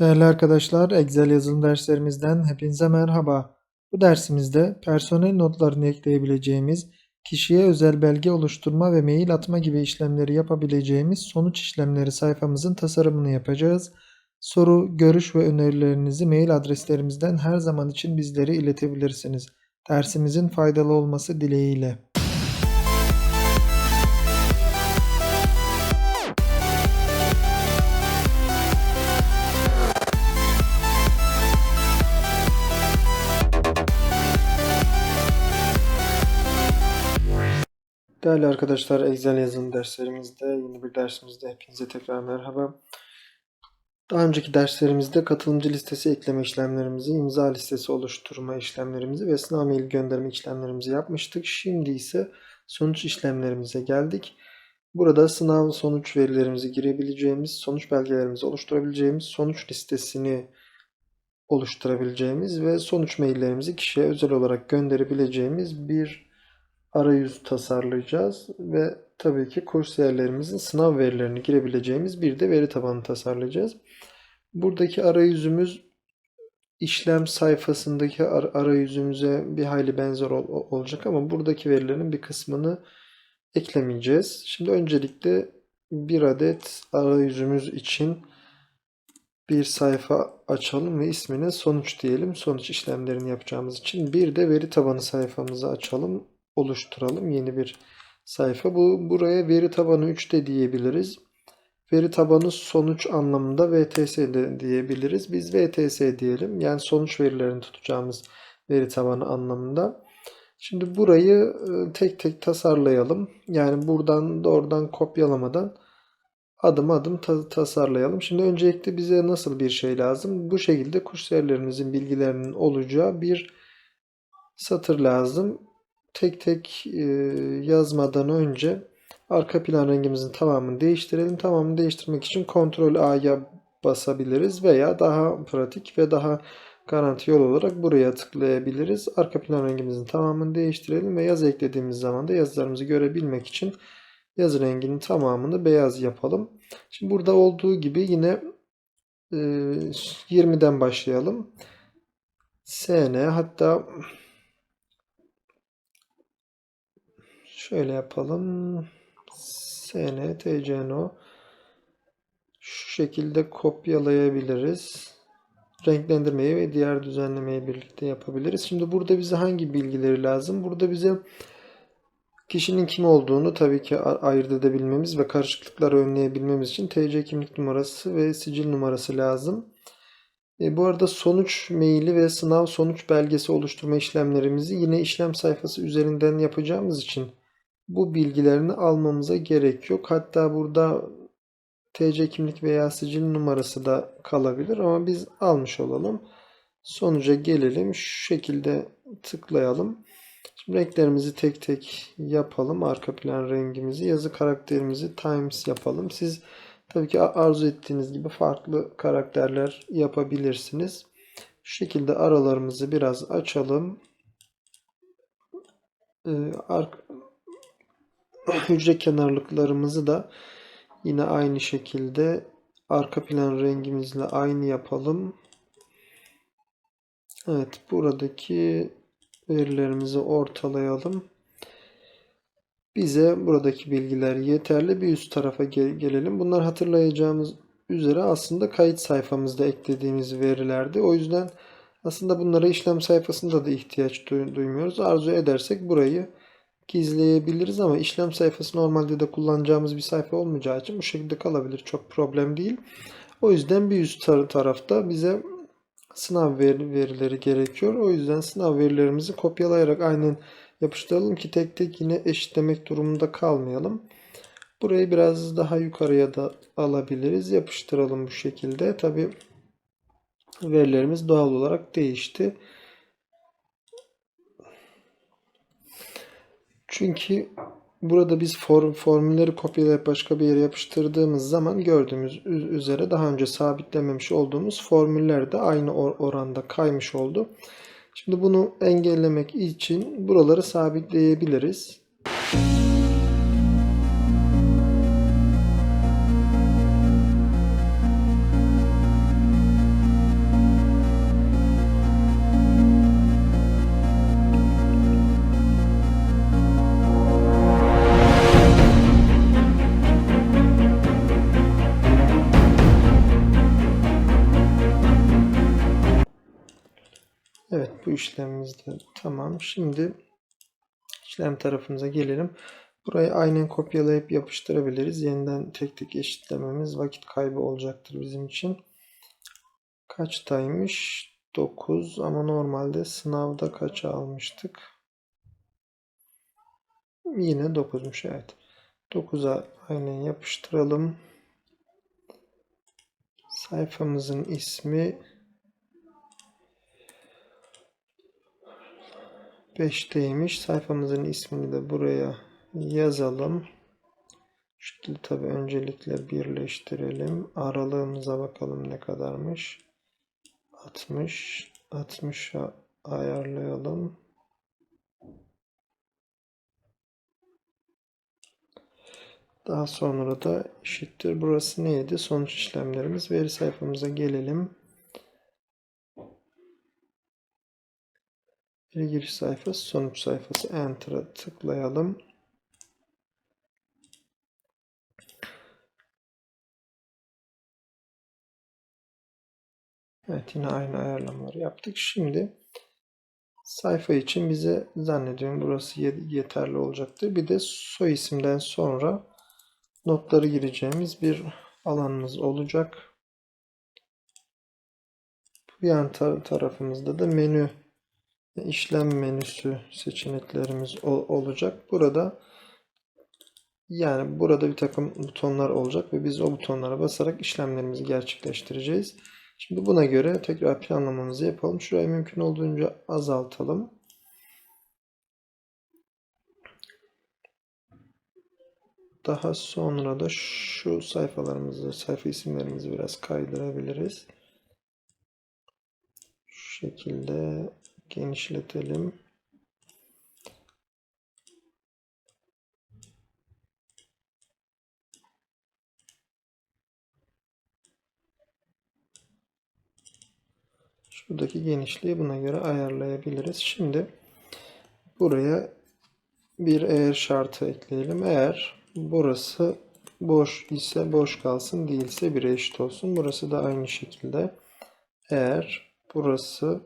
Değerli arkadaşlar, Excel yazılım derslerimizden hepinize merhaba. Bu dersimizde personel notlarını ekleyebileceğimiz, kişiye özel belge oluşturma ve mail atma gibi işlemleri yapabileceğimiz sonuç işlemleri sayfamızın tasarımını yapacağız. Soru, görüş ve önerilerinizi mail adreslerimizden her zaman için bizlere iletebilirsiniz. Dersimizin faydalı olması dileğiyle. Değerli arkadaşlar, Excel yazılım derslerimizde yeni bir dersimizde hepinize tekrar merhaba. Daha önceki derslerimizde katılımcı listesi ekleme işlemlerimizi, imza listesi oluşturma işlemlerimizi ve sınav mail gönderme işlemlerimizi yapmıştık. Şimdi ise sonuç işlemlerimize geldik. Burada sınav sonuç verilerimizi girebileceğimiz, sonuç belgelerimizi oluşturabileceğimiz, sonuç listesini oluşturabileceğimiz ve sonuç maillerimizi kişiye özel olarak gönderebileceğimiz bir arayüz tasarlayacağız ve tabii ki kursiyerlerimizin sınav verilerini girebileceğimiz bir de veri tabanı tasarlayacağız. Buradaki arayüzümüz işlem sayfasındaki ar- arayüzümüze bir hayli benzer ol- olacak ama buradaki verilerin bir kısmını eklemeyeceğiz. Şimdi öncelikle bir adet arayüzümüz için bir sayfa açalım ve ismine sonuç diyelim. Sonuç işlemlerini yapacağımız için bir de veri tabanı sayfamızı açalım oluşturalım yeni bir sayfa. Bu buraya veri tabanı 3 de diyebiliriz. Veri tabanı sonuç anlamında VTS de diyebiliriz. Biz VTS diyelim. Yani sonuç verilerini tutacağımız veri tabanı anlamında. Şimdi burayı e, tek tek tasarlayalım. Yani buradan doğrudan kopyalamadan adım adım ta- tasarlayalım. Şimdi öncelikle bize nasıl bir şey lazım? Bu şekilde kursiyerlerimizin bilgilerinin olacağı bir satır lazım tek tek e, yazmadan önce arka plan rengimizin tamamını değiştirelim. Tamamını değiştirmek için Ctrl A'ya basabiliriz veya daha pratik ve daha garanti yol olarak buraya tıklayabiliriz. Arka plan rengimizin tamamını değiştirelim ve yaz eklediğimiz zaman da yazılarımızı görebilmek için yazı renginin tamamını beyaz yapalım. Şimdi burada olduğu gibi yine e, 20'den başlayalım. SN hatta Şöyle yapalım. SN, TCNO şu şekilde kopyalayabiliriz. Renklendirmeyi ve diğer düzenlemeyi birlikte yapabiliriz. Şimdi burada bize hangi bilgileri lazım? Burada bize kişinin kim olduğunu tabii ki ayırt edebilmemiz ve karışıklıkları önleyebilmemiz için TC kimlik numarası ve sicil numarası lazım. E, bu arada sonuç maili ve sınav sonuç belgesi oluşturma işlemlerimizi yine işlem sayfası üzerinden yapacağımız için bu bilgilerini almamıza gerek yok. Hatta burada TC kimlik veya sicil numarası da kalabilir ama biz almış olalım. Sonuca gelelim. Şu şekilde tıklayalım. Şimdi renklerimizi tek tek yapalım. Arka plan rengimizi, yazı karakterimizi Times yapalım. Siz tabii ki arzu ettiğiniz gibi farklı karakterler yapabilirsiniz. Şu şekilde aralarımızı biraz açalım. Hücre kenarlıklarımızı da yine aynı şekilde arka plan rengimizle aynı yapalım. Evet buradaki verilerimizi ortalayalım. Bize buradaki bilgiler yeterli. Bir üst tarafa gel gelelim. Bunlar hatırlayacağımız üzere aslında kayıt sayfamızda eklediğimiz verilerdi. O yüzden aslında bunlara işlem sayfasında da ihtiyaç duymuyoruz. Arzu edersek burayı gizleyebiliriz ama işlem sayfası normalde de kullanacağımız bir sayfa olmayacağı için bu şekilde kalabilir. Çok problem değil. O yüzden bir üst tarafta bize sınav verileri gerekiyor. O yüzden sınav verilerimizi kopyalayarak aynen yapıştıralım ki tek tek yine eşitlemek durumunda kalmayalım. Burayı biraz daha yukarıya da alabiliriz. Yapıştıralım bu şekilde. Tabi verilerimiz doğal olarak değişti. Çünkü burada biz form, formülleri kopyalayıp başka bir yere yapıştırdığımız zaman gördüğümüz üzere daha önce sabitlememiş olduğumuz formüller de aynı or oranda kaymış oldu. Şimdi bunu engellemek için buraları sabitleyebiliriz. Evet bu işlemimiz de tamam. Şimdi işlem tarafımıza gelelim. Burayı aynen kopyalayıp yapıştırabiliriz. Yeniden tek tek eşitlememiz vakit kaybı olacaktır bizim için. Kaçtaymış? 9 ama normalde sınavda kaça almıştık? Yine 9'muş evet. 9'a aynen yapıştıralım. Sayfamızın ismi 5'teymiş. Sayfamızın ismini de buraya yazalım. Şu tabi öncelikle birleştirelim. Aralığımıza bakalım ne kadarmış. 60 60'a ayarlayalım. Daha sonra da eşittir. Burası neydi? Sonuç işlemlerimiz. Veri sayfamıza gelelim. Veri giriş sayfası, sonuç sayfası. Enter'a tıklayalım. Evet yine aynı ayarlamaları yaptık. Şimdi sayfa için bize zannediyorum burası yeterli olacaktır. Bir de soy isimden sonra notları gireceğimiz bir alanımız olacak. Bu yan tar tarafımızda da menü işlem menüsü seçeneklerimiz olacak. Burada yani burada bir takım butonlar olacak ve biz o butonlara basarak işlemlerimizi gerçekleştireceğiz. Şimdi buna göre tekrar planlamamızı yapalım. Şurayı mümkün olduğunca azaltalım. Daha sonra da şu sayfalarımızı, sayfa isimlerimizi biraz kaydırabiliriz. Şu şekilde genişletelim. Şuradaki genişliği buna göre ayarlayabiliriz. Şimdi buraya bir eğer şartı ekleyelim. Eğer burası boş ise boş kalsın, değilse 1'e eşit olsun. Burası da aynı şekilde. Eğer burası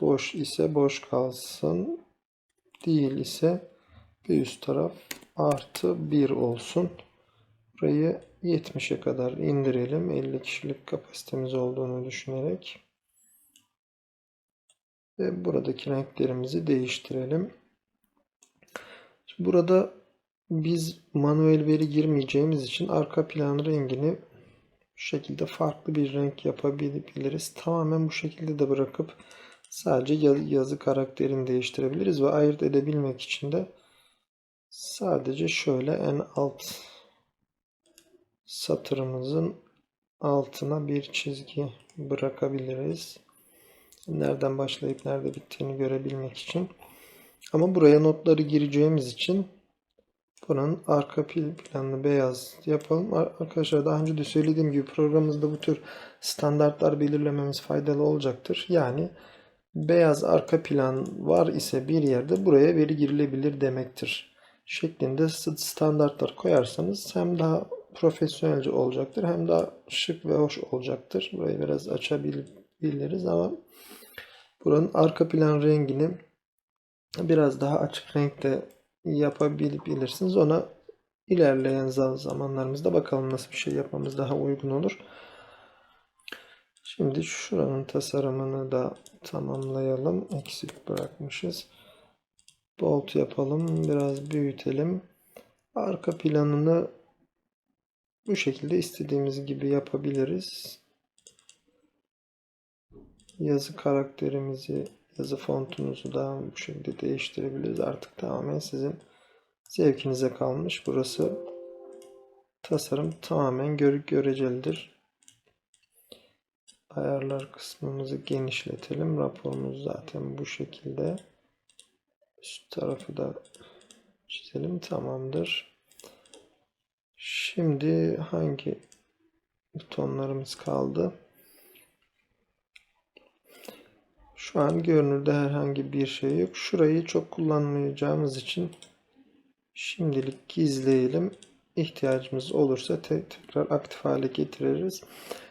boş ise boş kalsın, değil ise bir üst taraf artı 1 olsun. Burayı 70'e kadar indirelim. 50 kişilik kapasitemiz olduğunu düşünerek. Ve buradaki renklerimizi değiştirelim. Şimdi burada biz manuel veri girmeyeceğimiz için arka plan rengini şu şekilde farklı bir renk yapabiliriz. Tamamen bu şekilde de bırakıp sadece yazı karakterini değiştirebiliriz ve ayırt edebilmek için de sadece şöyle en alt satırımızın altına bir çizgi bırakabiliriz. Nereden başlayıp nerede bittiğini görebilmek için. Ama buraya notları gireceğimiz için Buranın arka planını beyaz yapalım. Arkadaşlar daha önce de söylediğim gibi programımızda bu tür standartlar belirlememiz faydalı olacaktır. Yani beyaz arka plan var ise bir yerde buraya veri girilebilir demektir. Şeklinde standartlar koyarsanız hem daha profesyonelce olacaktır hem daha şık ve hoş olacaktır. Burayı biraz açabiliriz ama buranın arka plan rengini biraz daha açık renkte yapabilirsiniz. Ona ilerleyen zamanlarımızda bakalım nasıl bir şey yapmamız daha uygun olur. Şimdi şuranın tasarımını da tamamlayalım. Eksik bırakmışız. Bolt yapalım. Biraz büyütelim. Arka planını bu şekilde istediğimiz gibi yapabiliriz. Yazı karakterimizi Yazı fontunuzu da bu şekilde değiştirebiliriz. Artık tamamen sizin zevkinize kalmış. Burası tasarım tamamen gör görecelidir. Ayarlar kısmımızı genişletelim. Raporumuz zaten bu şekilde. Üst tarafı da çizelim. Tamamdır. Şimdi hangi butonlarımız kaldı? Şu an görünürde herhangi bir şey yok. Şurayı çok kullanmayacağımız için şimdilik gizleyelim. İhtiyacımız olursa te tekrar aktif hale getiririz.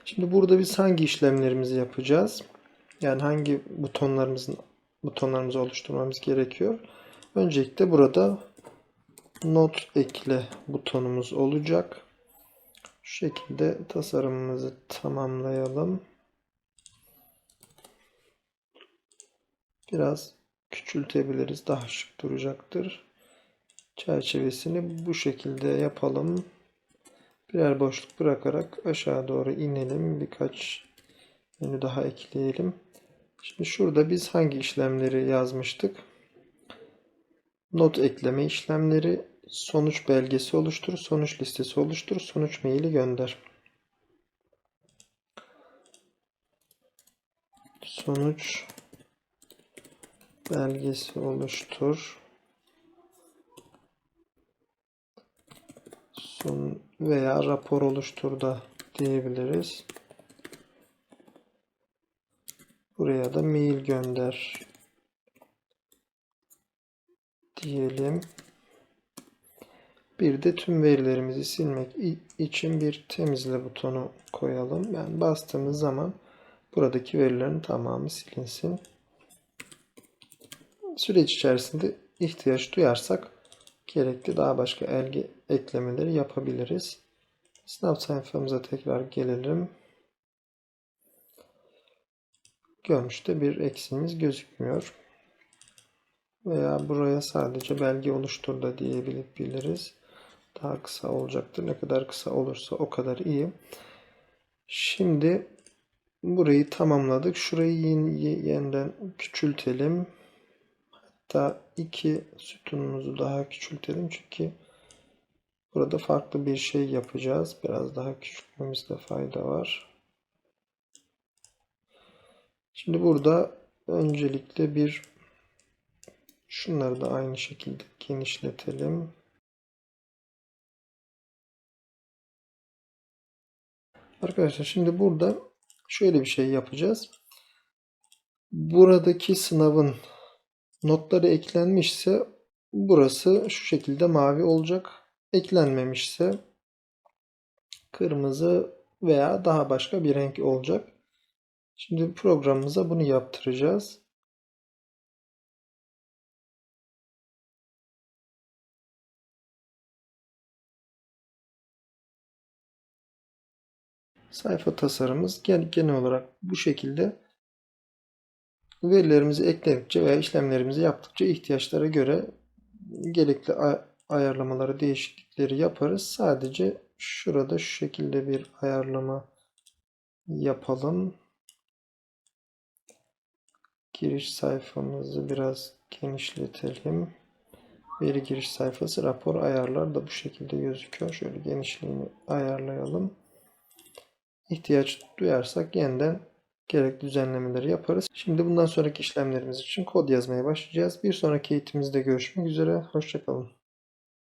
Şimdi burada biz hangi işlemlerimizi yapacağız? Yani hangi butonlarımızın butonlarımızı oluşturmamız gerekiyor. Öncelikle burada not ekle butonumuz olacak. Şu şekilde tasarımımızı tamamlayalım. Biraz küçültebiliriz. Daha şık duracaktır. Çerçevesini bu şekilde yapalım. Birer boşluk bırakarak aşağı doğru inelim. Birkaç menü daha ekleyelim. Şimdi şurada biz hangi işlemleri yazmıştık? Not ekleme işlemleri, sonuç belgesi oluştur, sonuç listesi oluştur, sonuç maili gönder. Sonuç belgesi oluştur. Son veya rapor oluştur da diyebiliriz. Buraya da mail gönder diyelim. Bir de tüm verilerimizi silmek için bir temizle butonu koyalım. Yani bastığımız zaman buradaki verilerin tamamı silinsin. Süreç içerisinde ihtiyaç duyarsak gerekli daha başka elgi eklemeleri yapabiliriz. Sınav sayfamıza tekrar gelelim. Görünüşte bir eksiğimiz gözükmüyor. Veya buraya sadece belge oluştur da diyebiliriz. Daha kısa olacaktır. Ne kadar kısa olursa o kadar iyi. Şimdi burayı tamamladık. Şurayı yeniden küçültelim. Hatta iki sütunumuzu daha küçültelim. Çünkü burada farklı bir şey yapacağız. Biraz daha küçültmemizde fayda var. Şimdi burada öncelikle bir şunları da aynı şekilde genişletelim. Arkadaşlar şimdi burada şöyle bir şey yapacağız. Buradaki sınavın notları eklenmişse burası şu şekilde mavi olacak. Eklenmemişse kırmızı veya daha başka bir renk olacak. Şimdi programımıza bunu yaptıracağız. Sayfa tasarımımız genel olarak bu şekilde verilerimizi ekledikçe veya işlemlerimizi yaptıkça ihtiyaçlara göre gerekli ayarlamaları, değişiklikleri yaparız. Sadece şurada şu şekilde bir ayarlama yapalım. Giriş sayfamızı biraz genişletelim. Veri giriş sayfası rapor ayarlar da bu şekilde gözüküyor. Şöyle genişliğini ayarlayalım. İhtiyaç duyarsak yeniden gerekli düzenlemeleri yaparız. Şimdi bundan sonraki işlemlerimiz için kod yazmaya başlayacağız. Bir sonraki eğitimimizde görüşmek üzere. Hoşçakalın.